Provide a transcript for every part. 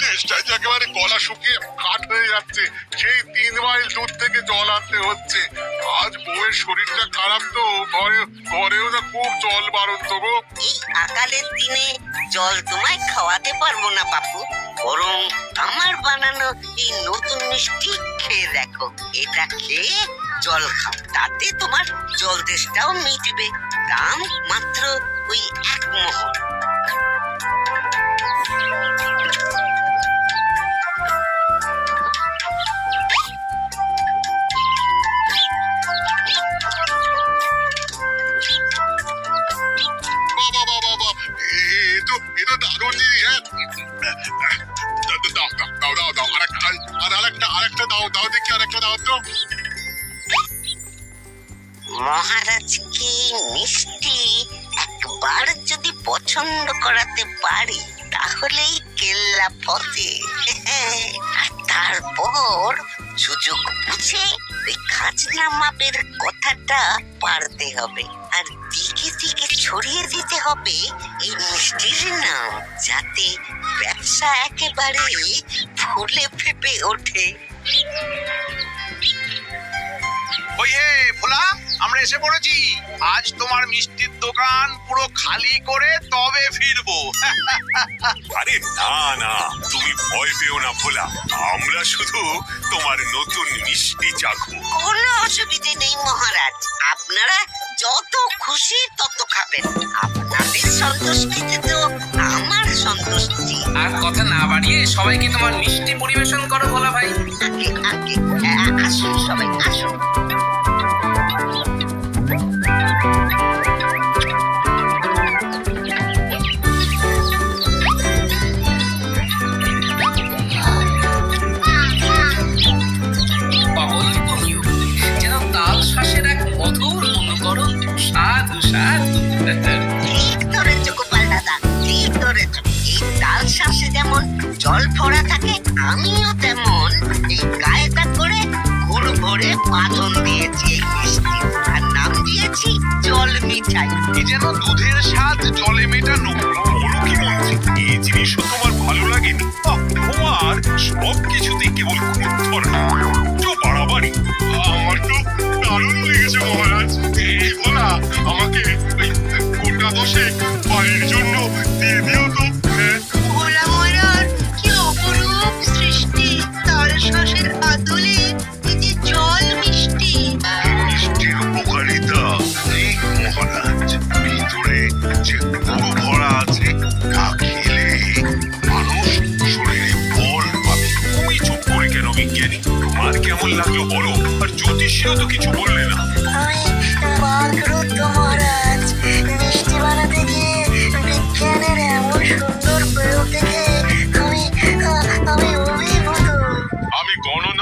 তেষ্টায় একেবারে গলা শুকিয়ে কাঠ হয়ে যাচ্ছে। সেই তিন মাইল দূর থেকে জল আনতে হচ্ছে। আজ বউয়ের শরীরটা খারাপ তো ঘরে ঘরেও না খুব জল বারণ তো গো। এই আকালের দিনে জল তোমায় খাওয়াতে পারব না, বাপু। বরং আমার বানানো এই নতুন মিষ্টি খেয়ে দেখো। এটা খেয়ে জল খাও। তাতে তোমার জল তেষ্টাও মিটবে। দাম মাত্র ওই এক মোহর পছন্দ করাতে পারি, তাহলেই কেল্লা পথে। আর তারপর সুযোগ বুঝে ওই খাজনা মাপের কথাটা পারতে হবে। আর দিকে দিকে ছড়িয়ে দিতে হবে এই মিষ্টির নাম, যাতে ব্যবসা একেবারে ফুলে ফেপে ওঠে। ওই ভোলা? আমরা এসে পড়েছি। আজ তোমার মিষ্টির দোকান পুরো খালি করে তবে ফিরবো। আরে না না তুমি ভয় পেও না ভোলা। আমরা শুধু তোমার নতুন মিষ্টি চাখবো কোনো অসুবিধে নেই মহারাজ। আপনারা যত খুশি তত খাবেন। আপনাদের সন্তুষ্টিতে তো আমার সন্তুষ্টি। আর কথা না বাড়িয়ে সবাইকে তোমার মিষ্টি পরিবেশন করো বলা ভাই। আগে আগে আসুন সবাই আসুন। ঠিক ধরেছ। এই তাল শ্বাসে যেমন জল ভরা থাকে আমিও তেমন। এই গায়েটা করে গুড় ভরে পাথন দিয়েছি এই মিষ্টি আর নাম দিয়েছি জল মিঠাই। এ যেন দুধের স্বাদ জলে মেটানো। বলো কি মন্ত্রী এই জিনিসও তোমার ভালো লাগেনি? তোমার সব কিছুতেই কেবল না। তো বাড়াবাড়ি। আমার তো দারুণ লেগেছে মহারাজ। এই বলা আমাকে ওই গোটা দশে বাড়ির জন্য দিয়ে দিও তো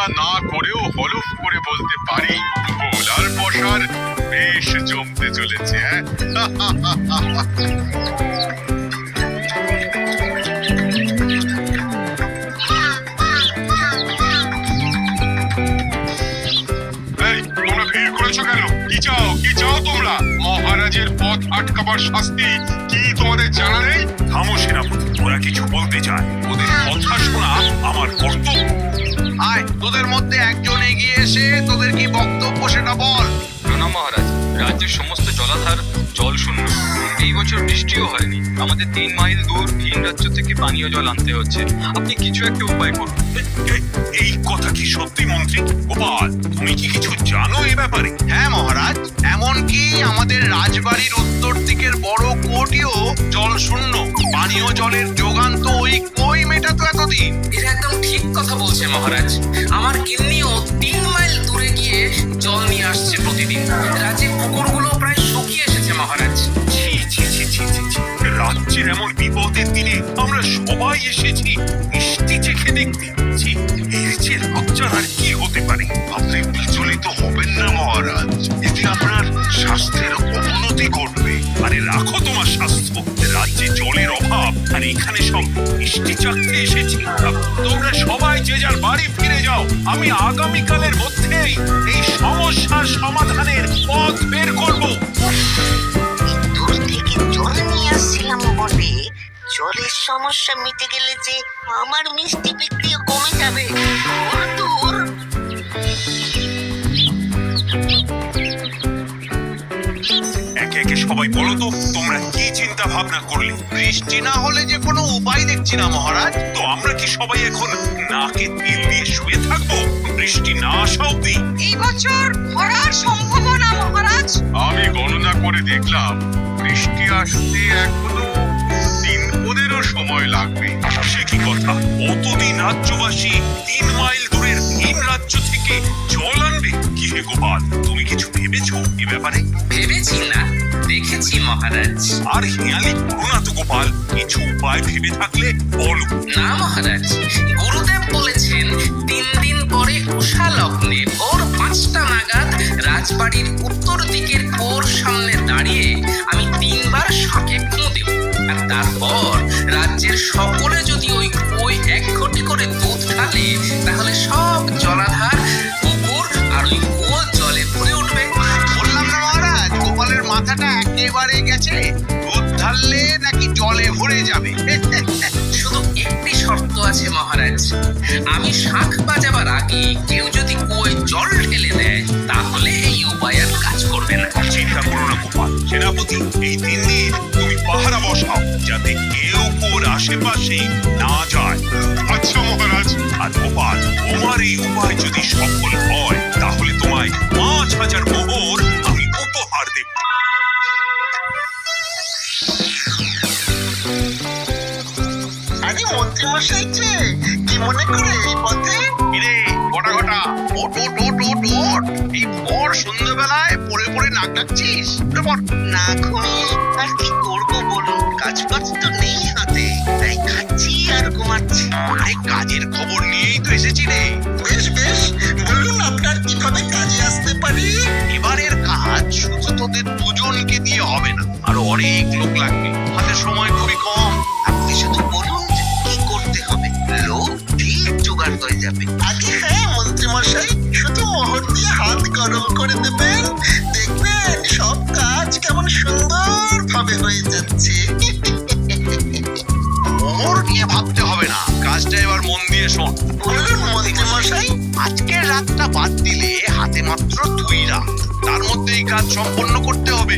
আমি না করেও হলফ করে বলতে পারি। ভোলার বসার বেশ জমতে চলেছে মহারাজের পথ আটকাবার শাস্তি কি তোমাদের জানা নেই? থামো, সেনাপতি, ওরা কিছু বলতে চায়। ওদের কথা শোনা আমার কর্তব্য। আয় তোদের মধ্যে একজন এগিয়ে এসে তোদের কি বক্তব্য সেটা বল। প্রণাম মহারাজ। রাজ্যের সমস্ত জলাধার জল শূন্য। এই বছর বৃষ্টিও হয়নি। আমাদের তিন মাইল দূর ভিন রাজ্য থেকে পানীয় জল আনতে হচ্ছে। আপনি কিছু একটা উপায় করুন। এই কথা কি সত্যি মন্ত্রী? গোপাল তুমি কি কিছু জানো এ ব্যাপারে? হ্যাঁ মহারাজ। এমনকি আমাদের রাজবাড়ির উত্তর দিকের বড় কোটিও জল শূন্য। পানীয় জলের যোগান তো ওই কই মেটাতো এতদিন? এটা একদম ঠিক কথা বলছে মহারাজ। আমার কিন্নিও তিন মাইল দূরে গিয়ে জল নিয়ে আসছে প্রতিদিন। রাজ্যের পুকুরগুলো প্রায় শুকিয়ে এসেছে, মহারাজ ছি ছি। রাজ্যের এমন বিপদের দিনে আমরা সবাই এসেছি, মিষ্টি চেখে দেখতে এর যে আর কি হতে পারে? আপনি বিচলিত হবেন না, মহারাজ। এতে আপনার স্বাস্থ্যের অবনতি ঘটবে। আরে রাখো তোমার স্বাস্থ্য। রাজ্যে জলের অভাব, আর এখানে সব মিষ্টি চাকতে এসেছি। তোমরা সবাই যে যার বাড়ি ফিরে যাও, আমি আগামীকালের মধ্যেই এই সমস্যার সমাধানের পথ বের করব। দূর থেকে জল নিয়ে জলের সমস্যা মিটে গেলে যে আমার মিষ্টি বিক্রিও কমে যাবে। একে একে সবাই বলো তো তোমরা কি চিন্তা ভাবনা করলে? বৃষ্টি না হলে যে কোনো উপায় দেখছি না মহারাজ। তো আমরা কি সবাই এখন নাকে তিল দিয়ে শুয়ে থাকব? বৃষ্টি না আসা অব্দি এই বছর খরার সম্ভাবনা মহারাজ। আমি গণনা করে দেখলাম বৃষ্টি আসতে এখনও দিন পনেরো সময় লাগবে। সে কি কথা? অতদিন রাজ্যবাসী তিন মাইল দূরের ভিন রাজ্য থেকে জল আনবে? কি হে গোপাল? ভেবেছো? এ ব্যাপারে? ভেবেছি না। দেখেছি মহারাজ। আর হিয়ালি করো না তো গোপাল। কিছু উপায় ভেবে থাকলে বলো। না মহারাজ। গুরুদেব বলেছেন তিন দিন পরে উষা লগ্নে ভোর পাঁচটা নাগাদ রাজবাড়ির উত্তর দিকের কুয়োর সামনে দাঁড়িয়ে আমি তিনবার শাকে ফুঁ দেব। আর তারপর রাজ্যের সকলে যদি ওই কুয়োয় এক ঘটি করে দুধ ঢালে তাহলে সব দুধ ঢাললে নাকি জলে ভরে যাবে? শুধু একটি শর্ত আছে মহারাজ। আমি শাঁখ বাজাবার আগে কেউ যদি কুয়োয় জল ঢেলে দেয়, তাহলে এই উপায় আর কাজ করবে না। চিন্তা করো না গোপাল। সেনাপতি, এই তিন দিন তুমি পাহারা বসাও, যাতে কেউ কোর আশেপাশে না যায়। আচ্ছা মহারাজ। আর গোপাল, তোমার এই উপায় যদি সফল হয়, তাহলে তোমায় পাঁচ হাজার মোহর আমি উপহার দেব। মনে করে এই পথে? কিরে গোটা গোটা। ওট ওট ওট ওট ওট এই ভোর সন্ধ্যেবেলায় পড়ে পড়ে নাক ডাকছিস? উঠে নাক আর কি করব বলুন? কাজ বাজ তো নেই হাতে। তাই খাচ্ছি আর ঘুমাচ্ছি। আরে কাজের খবর নিয়েই তো এসেছি রে। বাদ দিলে হাতে মাত্র দুই রাত। তার মধ্যে এই কাজ সম্পন্ন করতে হবে।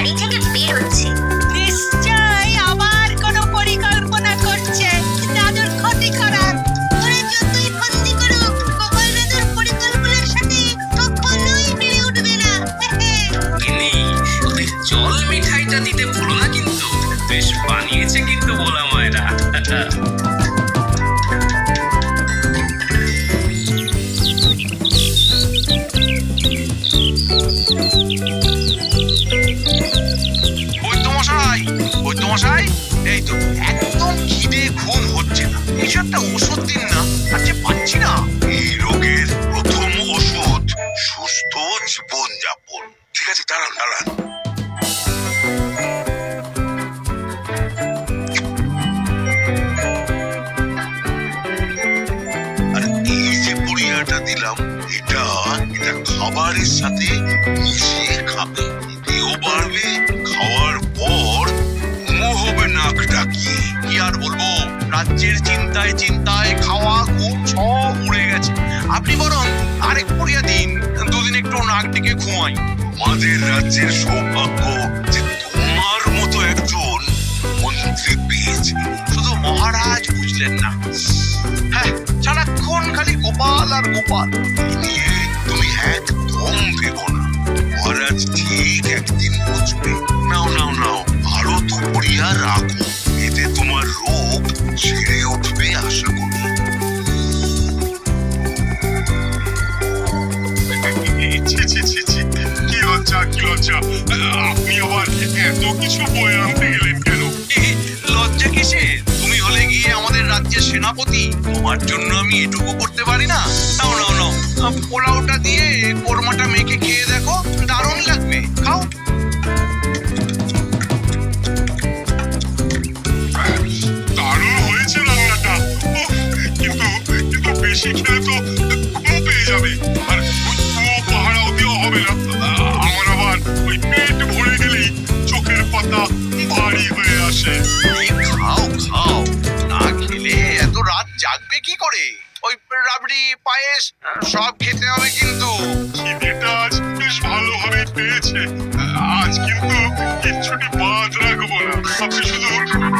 বাড়ি থেকে বের হচ্ছে। এই তো, একদম খিদে হচ্ছে না। একটা ওষুধ দিন না যে পাচ্ছি না। এই রোগের প্রথম ওষুধ আছে, দাঁড়ান দাঁড়ান। আর এই যে পুড়িয়াটা দিলাম, এটা এটা খাবারের সাথে মিশিয়ে খাবে। রাজ্যের চিন্তায় চিন্তায় খাওয়া ঘুম সব উড়ে গেছে। আপনি বরং আরেক পুড়িয়া দিন, দুদিন একটু নাক ডেকে ঘুমাই। আমাদের রাজ্যের সৌভাগ্য যে তোমার মতো একজন মন্ত্রী পেয়েছে শুধু মহারাজ বুঝলেন না। হ্যাঁ সারাক্ষণ খালি গোপাল আর গোপাল। নিয়ে তুমি একদম ভেবো না। মহারাজ ঠিক একদিন বুঝবে। নাও নাও নাও, আরও দুপুরিয়া রাখো। এতে তোমার রোগ ছেড়ে উঠবে আশা করি লজ্জা কি লজ্জা আপনি আবার এত কিছু বয়ে আনতে গেলেন কেন লজ্জা কিসে তুমি হলে গিয়ে আমাদের রাজ্যের সেনাপতি। তোমার জন্য আমি এটুকু করতে পারি না। নাও নাও নাও। পোলাওটা দিয়ে, কোরমাটা মেখে খেয়ে দেখো। দারুণ লাগবে। খাও। কিন্তু তো পেয়ে যাবে। আর পুরো পাহারাও দেওয়া হবে না। আমার আবার ওই পেট ভরে গেলেই চোখের পাতা ভারী হয়ে আসে। খাও খাও। না খেলে এত রাত জাগবে কি করে? ওই রাবড়ি পায়েস সব খেতে হবে কিন্তু। খিদেটা আজ বেশ ভালোভাবে পেয়েছে। আজ কিন্তু কিচ্ছুটি বাদ রাখব না। আপনি শুধু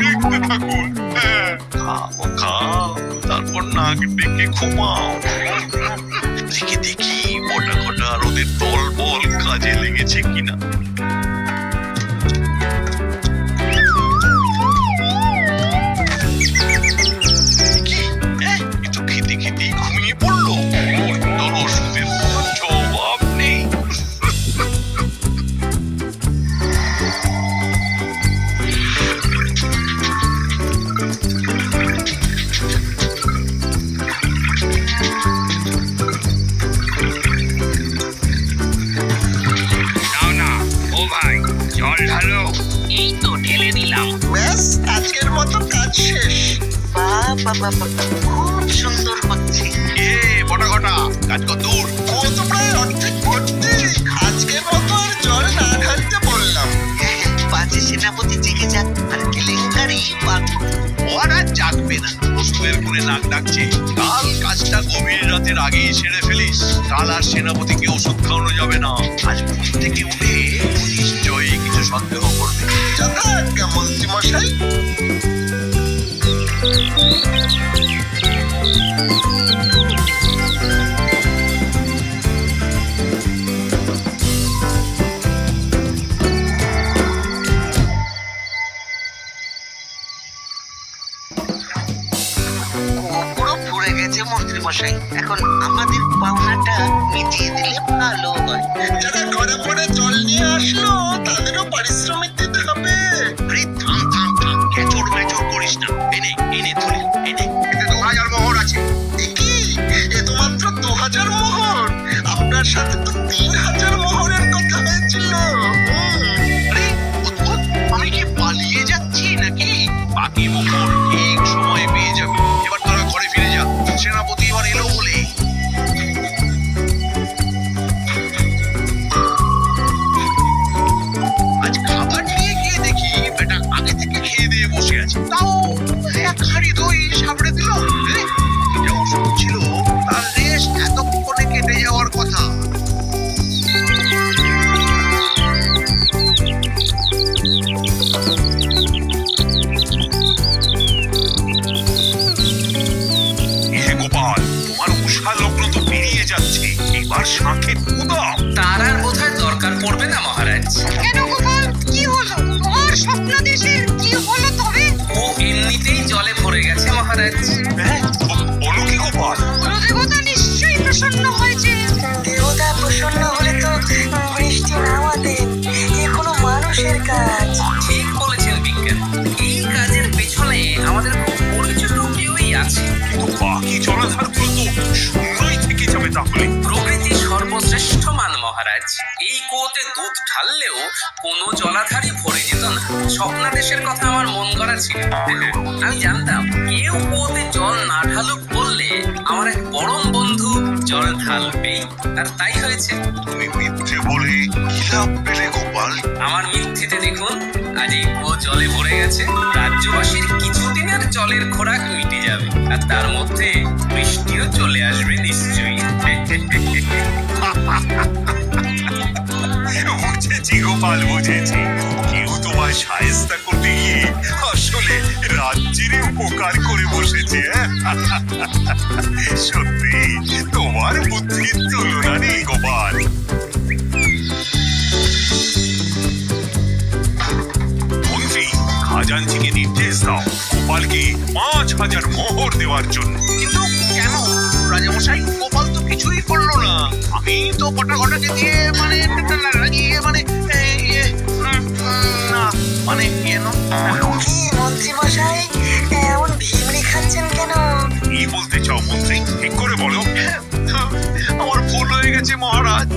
দেখতে থাকুন। হ্যাঁ। খাও খাও। ডেকে ঘুমাও। দেখি দেখি মোটা আর ওদের দল বল কাজে লেগেছে কিনা। দিলাম ব্যাস আজকের মতো কাজ শেষ। বাবা বাবা খুব সুন্দর হচ্ছে। এ বটা ঘটা কাজ কত দূর। ও তো প্রায় অর্ধেক ভর্তি আজকের মতো আর জল না ঢালতে বললাম। বাজে সেনাপতি জেগে যাক আর কেলেঙ্কারি পার ওরা জাগবে না গুণে নাক ডাকছে। কাল কাজটা গভীর রাতের আগেই সেরে ফেলিস। কাল আর সেনাপতিকে ওষুধ খাওয়ানো যাবে না। আজ ঘুম থেকে উঠে সন্দেহ করবে। যথাজ্ঞা মন্ত্রী মশাই এখন আমাদের পাওনাটা মিটিয়ে দিলে ভালো হয়। যারা ঘরে পরে জল নিয়ে আসলো i don't Nobody. ঢাললেও কোনো জলাধারই ভরে যেত না। স্বপ্নাদেশের কথা আমার মন করা ছিল। আমি জানতাম, কেউ কুয়োতে জল না ঢালুক বললে আমার এক পরম বন্ধু জল ঢালবেই। আর তাই হয়েছে। তুমি মিথ্যে বলে কি পেলে গোপাল? আজ এই কুয়ো জলে ভরে গেছে। রাজ্যবাসীর কিছুদিনের জলের খোরাক মিটে যাবে। আর তার মধ্যে বৃষ্টিও চলে আসবে নিশ্চয়ই। বুঝেছি গোপাল বুঝেছি। কেউ তোমার সায়স্তা করতে গিয়ে আসলে রাজ্যের উপকার করে বসেছে হ্যাঁ? সত্যি, তোমার বুদ্ধির তুলনা নেই, গোপাল। খাজানজিকে নির্দেশ দাও। গোপালকে পাঁচ হাজার মোহর দেওয়ার জন্য। কিন্তু কেন? রাজামশাই গোপাল তো কিছুই করল না। আমি তো কটা ঘটাকে দিয়ে মানে লাগিয়ে মানে না মানে ইয়ে কি মন্ত্রী মশাই এমন ভিমড়ি খাচ্ছেন কেন? কি বলতে চাও মন্ত্রী? ঠিক করে বলো। আমার ভুল হয়ে গেছে মহারাজ।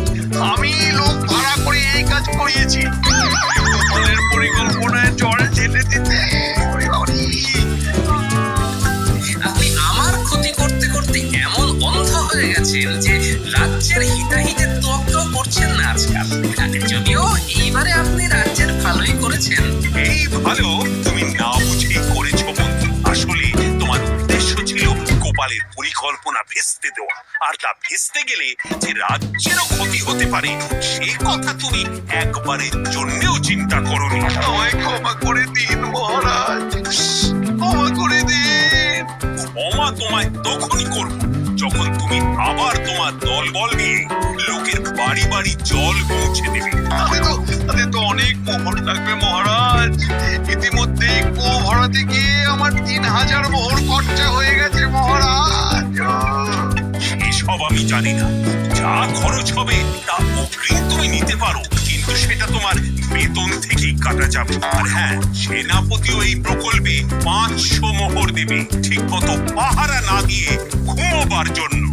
আমি লোক ভাড়া করে কাজ করিয়েছি। গোপালের পরিকল্পনায় জল ঢেলে দিতে। আপনি আমার ক্ষতি করতে করতে এমন অন্ধ হয়ে গেছেন যে রাজ্যের হিতাহিতে তোয়াক্কাও করছেন না আজকাল। যদিও এইবারে আপনি রাজ্যের ভালোই করেছেন। এই ভালো পরিকল্পনা ভেস্তে দেওয়া। আর তা ভেস্তে গেলে যে রাজ্যেরও ক্ষতি হতে পারে সে কথা তুমি একবারের জন্যেও চিন্তা করোনি। আমায় ক্ষমা করে দিন মহারাজ। ক্ষমা করে দিন। ক্ষমা তোমায় তখনই করব যখন তুমি আবার তোমার দল বল নিয়ে লোকের বাড়ি বাড়ি জল পৌঁছে দেবে। তাতে তো তাতে তো অনেক মোহর লাগবে মহারাজ। ইতিমধ্যে কো ভরাতে গিয়ে আমার তিন হাজার মোহর খরচা হয়ে গেছে মহারাজ। সেসব আমি জানি না। যা খরচ হবে, তা অগ্রিম তুমি নিতে পারো। কিন্তু সেটা তোমার বেতন থেকেই কাটা যাবে। আর হ্যাঁ সেনাপতিও এই প্রকল্পে পাঁচশো মোহর দেবে। ঠিক মতো পাহারা না দিয়ে ঘুমোবার জন্য।